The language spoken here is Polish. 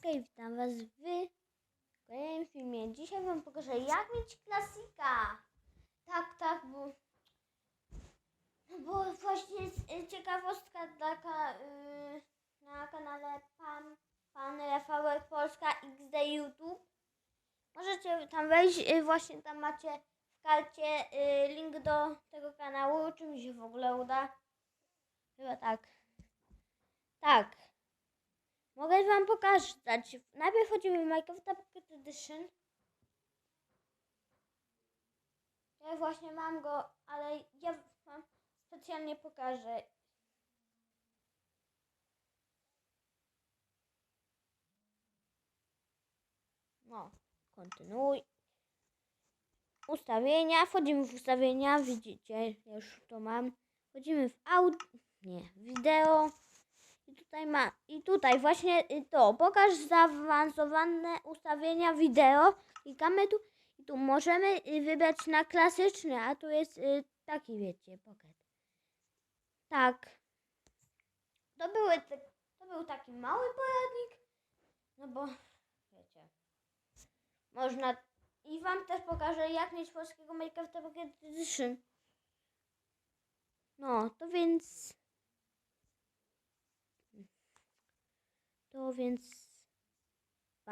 Okej, witam was w kolejnym filmie. Dzisiaj wam pokażę jak mieć klasika. Tak, tak, bo, bo właśnie jest y, ciekawostka taka y, na kanale Pan, Pan Rafałek Polska XD YouTube. Możecie tam wejść, y, właśnie tam macie w karcie y, link do tego kanału, czy mi się w ogóle uda. Chyba tak. Tak. Mogę wam pokazać. Najpierw chodzimy w Minecrafta Pocket Edition. Ja właśnie mam go, ale ja wam specjalnie pokażę. No, kontynuuj. Ustawienia, wchodzimy w ustawienia, widzicie, ja już to mam. Wchodzimy w audio, nie, wideo. Tutaj ma, i tutaj właśnie y, to, pokaż zaawansowane ustawienia wideo. Klikamy tu i tu możemy y, wybrać na klasyczny, a tu jest y, taki, wiecie, pocket. Tak. To, były to był taki mały poradnik, no bo, wiecie, można, i wam też pokażę, jak mieć polskiego Minecrafta Pocket Edition. No, to więc... To więc